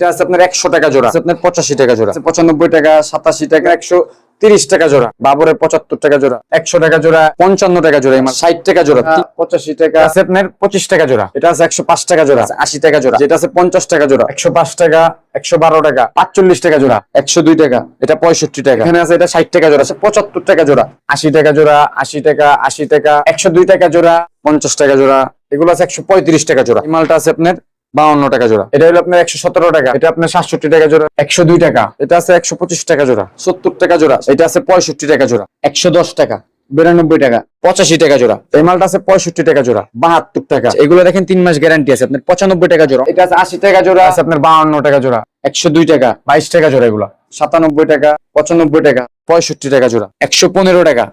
এটা আছে আপনার একশো টাকা জোড়া আছে আপনার পঁচাশি টাকা জোড়া পঁচানব্বই টাকা সাতাশি টাকা একশো তিরিশ টাকা জোড়া বাবরের পঁচাত্তর টাকা জোড়া একশো টাকা জোড়া পঞ্চান্ন টাকা জোড়া ষাট টাকা জোড়া পঁচাশি টাকা আছে আপনার পঁচিশ টাকা জোড়া এটা আছে একশো পাঁচ টাকা জোড়া আছে আশি টাকা জোড়া যেটা আছে পঞ্চাশ টাকা জোড়া একশো পাঁচ টাকা একশো বারো টাকা পাঁচচল্লিশ টাকা জোড়া একশো দুই টাকা এটা পঁয়ষট্টি টাকা এখানে আছে এটা ষাট টাকা জোড়া আছে পঁচাত্তর টাকা জোড়া আশি টাকা জোড়া আশি টাকা আশি টাকা একশো দুই টাকা জোড়া পঞ্চাশ টাকা জোড়া এগুলো আছে একশো পঁয়ত্রিশ টাকা জোড়া মালটা আছে আপনার বাউন্ন টাকা জোড়া। এটা হলো আপনার একশো সতেরো টাকা এটা আপনার সাতষট্টি টাকা জোড়া একশো দুই টাকা এটা আছে একশো পঁচিশ টাকা জোড়া সত্তর টাকা জোড়া এটা আছে পঁয়ষট্টি টাকা জোড়া একশো দশ টাকা বিরানব্বই টাকা পঁচাশি টাকা জোড়া এই মালটা আছে পঁয়ষট্টি টাকা জোড়া বাহাত্তর টাকা। এগুলো দেখেন তিন মাস গ্যারান্টি আছে আপনার পঁচানব্বই টাকা জোড়া। এটা আছে আশি টাকা জোড়া আছে আপনার বাহান্ন টাকা জোড়া একশো দুই টাকা বাইশ টাকা জোড়া এগুলো সাতানব্বই টাকা পঁচানব্বই টাকা পঁয়ষট্টি টাকা জোড়া একশো পনেরো টাকা।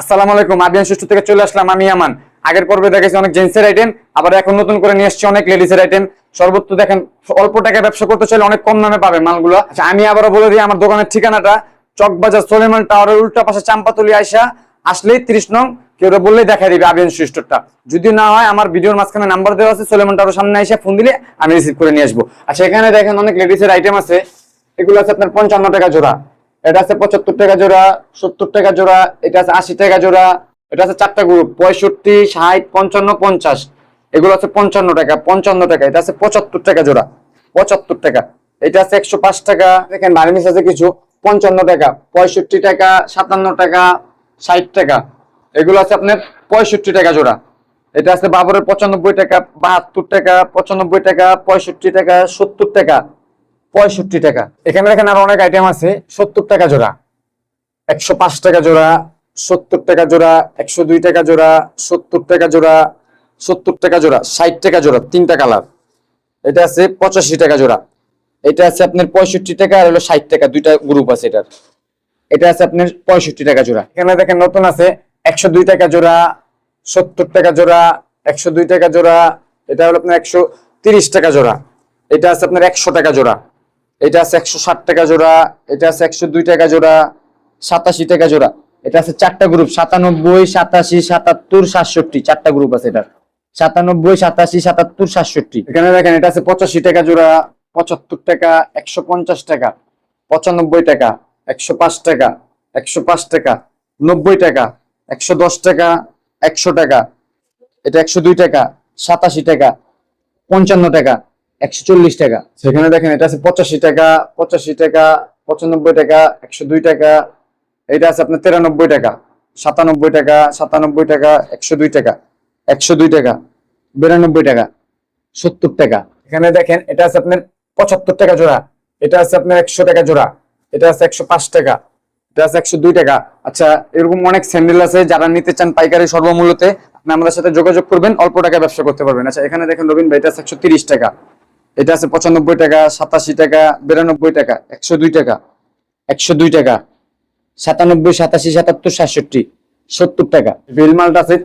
আসসালামু আলাইকুম আবিয়ান সুস্থ থেকে চলে আসলাম আমি আমান। আগের পর্বে দেখেছি অনেক জেন্টসের আইটেম আবার এখন নতুন করে নিয়ে এসেছি অনেক লেডিসের আইটেম সর্বত্র দেখেন, অল্প টাকায় ব্যবসা করতে চাইলে অনেক কম দামে পাবে মালগুলো। আচ্ছা আমি আবারও বলে দিই, আমার দোকানের ঠিকানাটা, চকবাজার সোলেমান টাওয়ারের উল্টা পাশে চাম্পাতলি আইসা, আসলেই ত্রিশ নং, কেউ বললেই দেখা দিবে আবিয়ান সুস্থটা। যদি না হয়, আমার ভিডিওর মাঝখানে নাম্বার দেওয়া আছে, সোলেমান টাওয়ারের সামনে এসে ফোন দিলে আমি রিসিভ করে নিয়ে আসব। আচ্ছা এখানে দেখেন অনেক লেডিসের আইটেম আছে, এগুলো আছে আপনার পঞ্চান্ন টাকা জোড়া। এটা আছে পঁচাত্তর টাকা জোড়া, সত্তর টাকা জোড়া, এটা আছে আশি টাকা জোড়া, এটা আছে চারটা গ্রুপ পঁয়ষট্টি, ষাট, পঞ্চান্ন, পঞ্চাশ। এগুলো আছে পঞ্চান্ন টাকা পঞ্চান্ন টাকা, এটা আছে পঁচাত্তর টাকা জোড়া, পঁচাত্তর টাকা। এটা আছে একশো পাঁচ টাকা, দেখেন বার্মিস আছে কিছু, পঞ্চান্ন টাকা, পঁয়ষট্টি টাকা, সাতান্ন টাকা, ষাট টাকা। এগুলো আছে আপনার পঁয়ষট্টি টাকা জোড়া। এটা আছে বাবরের পঁচানব্বই টাকা, বাহাত্তর টাকা, পঁচানব্বই টাকা, পঁয়ষট্টি টাকা, সত্তর টাকা। পঁয়ষট্টি টাকা। এখানে দেখেন আরও অনেক আইটেম আছে, সত্তর টাকা জোড়া। একশো পাঁচ টাকা জোড়া, সত্তর টাকা জোড়া, একশো দুই টাকা জোড়া, সত্তর টাকা জোড়া, সত্তর টাকা জোড়া, ষাট টাকা জোড়া, তিনটা কালার। এটা আছে পঁচাশি টাকা জোড়া। এটা আছে আপনার পঁয়ষট্টি টাকা আর হলো ষাট টাকা, দুইটা গ্রুপ আছে এটার। এটা আছে আপনার পঁয়ষট্টি টাকা জোড়া। এখানে দেখেন নতুন আছে, একশো দুই টাকা জোড়া, সত্তর টাকা জোড়া, একশো দুই টাকা জোড়া, এটা হলো আপনার একশো তিরিশ টাকা জোড়া। এটা আছে আপনার একশো টাকা জোড়া। এটা আছে একশো ষাট টাকা জোড়া, এটা আছে একশো দুই টাকা জোড়া, সাতাশি টাকা জোড়া। এটা আছে চারটা গ্রুপ সাতানব্বই, সাতাশি, সাতাত্তর, সাতষট্টি, চারটা গ্রুপ আছে এটা সাতানব্বই, সাতাশি, সাতাত্তর, সাতষট্টি। এখানে দেখেন, এটা আছে পঁচাশি টাকা জোড়া, পঁচাত্তর টাকা, একশো পঞ্চাশ টাকা, পঁচানব্বই টাকা, একশো পাঁচ টাকা, একশো পাঁচ টাকা, নব্বই টাকা, একশো দশ টাকা, একশো টাকা, এটা একশো দুই টাকা, সাতাশি টাকা, পঞ্চান্ন টাকা একশো চল্লিশ টাকা। সেখানে দেখেন, এটা আছে পঁচাশি টাকা পঁচাশি টাকা, পঁচানব্বই টাকা, একশো দুই টাকা, এটা আছে আপনার তিরানব্বই টাকা, সাতানব্বই টাকা সাতানব্বই টাকা, একশো দুই টাকা, একশো দুই টাকা, বিরানব্বই টাকা, সত্তর টাকা। এখানে দেখেন, এটা আছে আপনার পঁচাত্তর টাকা জোড়া, এটা আছে আপনার একশো টাকা জোড়া, এটা আছে একশো পাঁচ টাকা, এটা আছে একশো দুই টাকা। আচ্ছা এরকম অনেক স্যান্ডেল আছে, যারা নিতে চান পাইকারি সর্বমূল্যতে, আপনি আমাদের সাথে যোগাযোগ করবেন, অল্প টাকা ব্যবসা করতে পারবেন। আচ্ছা এখানে দেখেন রবিন ভাই, এটা আছে একশো তিরিশ টাকা। এটা আছে পঁচানব্বই টাকা, সাতাশি টাকা, বিরানব্বই টাকা, একশো দুই টাকা, একশো দুই টাকা, সাতানব্বই, সাতাশি, সাতাত্তর, সাতষট্টি, সত্তর টাকা। বিল মালটা আছে,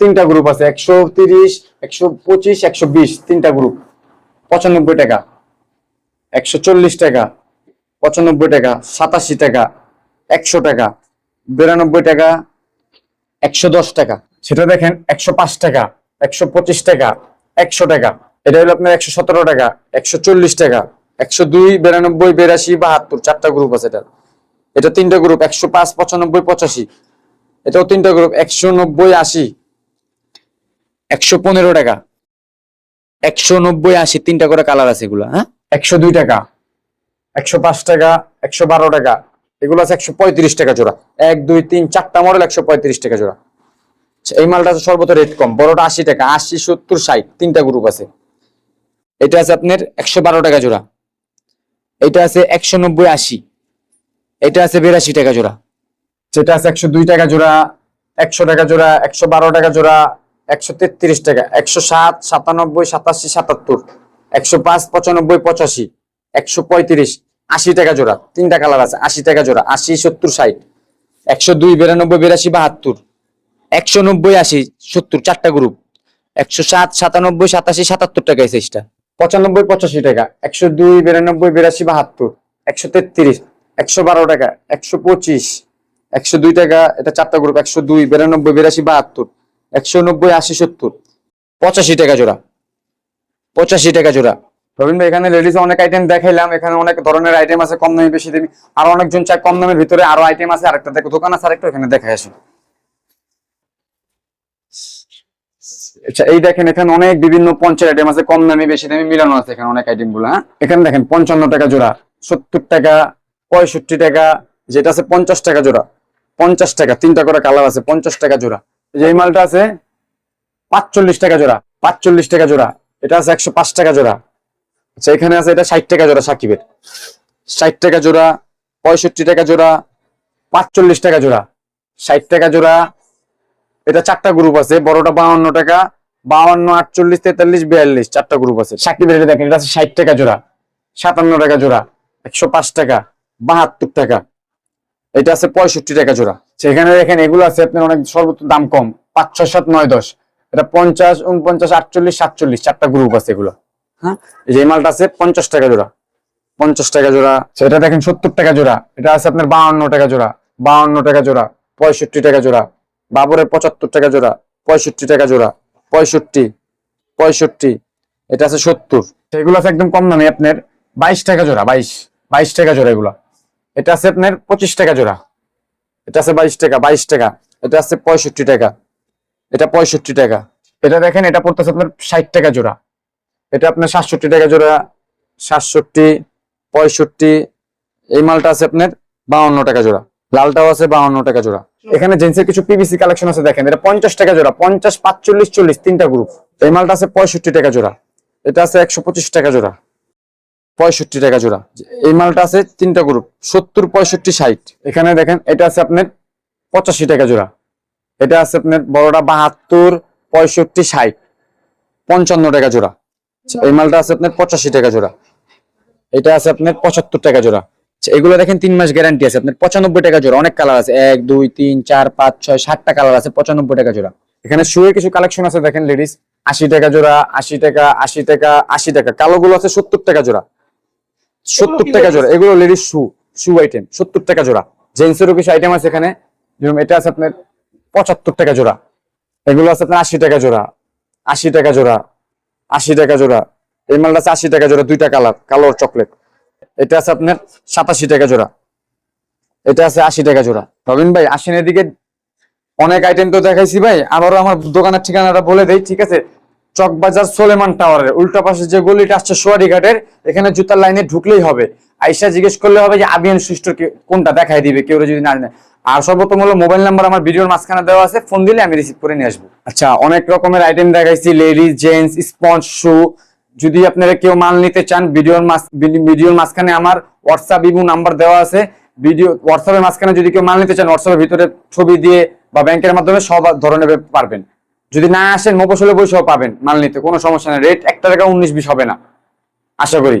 তিনটা গ্রুপ আছে, একশো তিরিশ, একশো পঁচিশ, একশো বিশ, তিনটা গ্রুপ পঁচানব্বই টাকা, একশো চল্লিশ টাকা, পঁচানব্বই টাকা, সাতাশি টাকা, একশো টাকা, বিরানব্বই টাকা, একশো দশ টাকা। সেটা দেখেন, একশো পাঁচ টাকা, একশো পঁচিশ টাকা, একশো টাকা। এটা হলো আপনার একশো সতেরো টাকা একশো চল্লিশ টাকা একশো দুই বিরানব্বই বিরাশি বাহাত্তর চারটা গ্রুপ আছে এটা। এটা তিনটা গ্রুপ একশো পাঁচ পঁচানব্বই পঁচাশি। এটাও তিনটা গ্রুপ একশো নব্বই আশি। একশো পনেরো টাকা। একশো নব্বই আশি তিনটা করে কালার আছে এগুলো হ্যাঁ? একশো দুই টাকা। একশো পাঁচ টাকা একশো বারো টাকা। এগুলো আছে একশো পঁয়ত্রিশ টাকা জোড়া। এক দুই তিন চারটা মডেল একশো পঁয়ত্রিশ টাকা জোড়া। এই মালটা সর্বত রেট কম। বড়টা আশি টাকা আশি সত্তর ষাট তিনটা গ্রুপ আছে। এটা আছে আপনার একশো বারো টাকা জোড়া। এটা আছে একশো নব্বই আশি। এটা আছে বিরাশি টাকা জোড়া। যেটা আছে একশো দুই টাকা জোড়া, একশো টাকা জোড়া, একশো বারো টাকা জোড়া, একশো তেত্রিশ টাকা, একশো সাত, সাতানব্বই, সাতাশি, সাতাত্তর, একশো পাঁচ, পঁচানব্বই, পঁচাশি, একশো পঁয়ত্রিশ, আশি টাকা জোড়া, তিনটা কালার আছে, আশি টাকা জোড়া, আশি, সত্তর, ষাট, একশো দুই, বিরানব্বই, বিরাশি, বাহাত্তর, একশো নব্বই, আশি, সত্তর, চারটা গ্রুপ একশো সাত, সাতানব্বই, সাতাশি, সাতাত্তর টাকা এই সাইজটা পঁচানব্বই, পঁচাশি টাকা, একশো দুই, বিরানব্বই, বিরাশি, বাহাত্তর, একশো তেত্রিশ, একশো বারো টাকা, একশো পঁচিশ, একশো দুই টাকা, এটা চারটা গ্রুপ একশো দুই, বিরানব্বই, বিরাশি, বাহাত্তর, একশো নব্বই, আশি, সত্তর, পঁচাশি টাকা জোড়া, পঁচাশি টাকা জোড়া। রবীন্দ্র ভাই এখানে লেডিস অনেক আইটেম দেখাইলাম, এখানে অনেক ধরনের আইটেম আছে, কম দামি বেশি দামি, আরও অনেকজন চাই কম দামের ভিতরে আরও আইটেম আছে, আরেকটা দেখো, দোকান আছে, আরেকটা এখানে দেখাই আসুন। আচ্ছা এই দেখেন এখানে অনেক বিভিন্ন পঞ্চের আইটেম আছে, কম দামি, বেশি দামি মিলানো আছে এখানে অনেক আইটেমগুলো হ্যাঁ? এখানে দেখেন পঞ্চান্ন টাকা জোড়া, সত্তর টাকা, পঁয়ষট্টি টাকা, যেটা আছে পঞ্চাশ টাকা জোড়া, পঞ্চাশ টাকা, তিনটা করে কালার আছে, পঞ্চাশ টাকা জোড়া। যে মালটা আছে, পাঁচচল্লিশ টাকা জোড়া, পাঁচচল্লিশ টাকা জোড়া, এটা আছে একশো পাঁচ টাকা জোড়া। আচ্ছা এখানে আছে এটা ষাট টাকা জোড়া সাকিবের। ষাট টাকা জোড়া, পঁয়ষট্টি টাকা জোড়া, পাঁচচল্লিশ টাকা জোড়া, ষাট টাকা জোড়া এটা চারটা গ্রুপ আছে, বড়টা বাউন্ন টাকা, বাউন্ন, আটচল্লিশ, তেতাল্লিশ, বিয়াল্লিশ, চারটা গ্রুপ আছে। সাকিবের এটা দেখেন, এটা আছে ষাট টাকা জোড়া, সাতান্ন টাকা জোড়া, একশো পাঁচ টাকা, বাহাত্তর টাকা। এটা আছে পঁয়ষট্টি টাকা জোড়া। সেখানে দেখেন, এগুলো আছে আপনার অনেক সর্বোচ্চ দাম কম, পাঁচ, ছয়, সাত, নয়, দশ। এটা পঞ্চাশ, উনপঞ্চাশ, আটচল্লিশ, সাতচল্লিশ, চারটা গ্রুপ আছে এগুলো। হ্যাঁ? এই যে মালটা আছে পঞ্চাশ টাকা জোড়া। পঞ্চাশ টাকা জোড়া। সেটা দেখেন সত্তর টাকা জোড়া। এটা আছে আপনার বাহান্ন টাকা জোড়া বাহান্ন টাকা জোড়া, পঁয়ষট্টি টাকা জোড়া বাবরের পঁচাত্তর টাকা জোড়া, পঁয়ষট্টি টাকা জোড়া, পঁয়ষট্টি পঁয়ষট্টি, এটা আছে সত্তর। এগুলো আছে একদম কম দামে, আপনার বাইশ টাকা জোড়া, বাইশ বাইশ টাকা জোড়া এগুলা। এটা আছে আপনার পঁচিশ টাকা জোড়া। এটা আছে বাইশ টাকা বাইশ টাকা। এটা আছে পঁয়ষট্টি টাকা। এটা পঁয়ষট্টি টাকা। এটা দেখেন, এটা পড়তেছে আপনার ষাট টাকা জোড়া। এটা আপনার সাতষট্টি টাকা জোড়া, সাতষট্টি, পঁয়ষট্টি। এই মালটা আছে আপনার বাউন্ন টাকা জোড়া। লালটাও আছে বাউন্ন টাকা জোড়া। এখানে জেন্সের কিছু পিভিসি কালেকশন আছে, দেখেন। এটা পঞ্চাশ টাকা জোড়া, পঞ্চাশ, পাঁচচল্লিশ, চল্লিশ, তিনটা গ্রুপ এই মালটা আছে পঁয়ষট্টি টাকা জোড়া। এটা আছে একশো পঁচিশ টাকা জোড়া। পঁয়ষট্টি টাকা জোড়া। এই মালটা আছে তিনটা গ্রুপ সত্তর, পঁয়ষট্টি, ষাট। এখানে দেখেন, এটা আছে আপনার পঁচাশি টাকা জোড়া। এটা আছে আপনার বড়টা বাহাত্তর, পঁয়ষট্টি, ষাট। পঞ্চান্ন টাকা জোড়া। এই মালটা আছে আপনার পঁচাশি টাকা জোড়া। এটা আছে আপনার পঁচাত্তর টাকা জোড়া। এগুলো দেখেন তিন মাস গ্যারান্টি আছে। আপনার পঁচানব্বই টাকা জোড়া। অনেক কালার আছে। এক দুই তিন চার পাঁচ ছয় সাতটা কালার আছে পঁচানব্বই টাকা জোড়া। এখানে শুয়ে কিছু কালেকশন আছে দেখেন লেডিস আশি টাকা জোড়া আশি টাকা আশি টাকা আশি টাকা। কালো গুলো আছে সত্তর টাকা জোড়া। সত্তর টাকা জোড়া। এগুলো লেডিস শু শু আইটেম সত্তর টাকা জোড়া। জেন্টসেরও কিছু আইটেম আছে এখানে। যেরকম এটা আছে আপনার পঁচাত্তর টাকা জোড়া। এগুলো আছে আপনার আশি টাকা জোড়া। আশি টাকা জোড়া। আশি টাকা জোড়া। এই মালটা আছে আশি টাকা জোড়া দুইটা কালার কালো চকলেট এটা আছে আপনার সাতাশি টাকা জোড়া। এটা আছে আশি টাকা জোড়া। রবিন ভাই, আসেন এদিকে। অনেক আইটেম তো দেখাইছি ভাই, আবারও আমার দোকানের ঠিকানাটা বলে দেই, ঠিক আছে? চকবাজার সোলেমান টাওয়ারের, উল্টা পাশে যে গলিটা আসছে সোয়ারি ঘাটের, এখানে জুতার লাইনে ঢুকলেই হবে। আইসা জিজ্ঞেস করলে হবে যে আবিয়ান সুইস্ট কোনটা দেখাই দিবে, কেউ যদি না জানে। আর সর্বপ্রথম হলো মোবাইল নাম্বার আমার ভিডিওর মাঝখানে দেওয়া আছে, ফোন দিলে আমি রিসিভ করে নিয়ে আসব। আচ্ছা অনেক রকমের আইটেম দেখাইছি লেডিস জেন্টস স্পঞ্জ শু যদি আপনারা কেউ মাল নিতে চান, ভিডিওর ভিডিওর মাঝখানে আমার হোয়াটসঅ্যাপ ইমো নাম্বার দেওয়া আছে। ভিডিও হোয়াটসঅ্যাপের মাঝখানে যদি কেউ মাল নিতে চান হোয়াটসঅ্যাপের ভিতরে ছবি দিয়ে বা ব্যাংকের মাধ্যমে সব ধরনের পারবেন। যদি না আসেন মফসলে বসেও পাবেন মাল নিতে, কোনো সমস্যা নেই। রেট একটা টাকা উনিশ বিশ হবে না, আশা করি।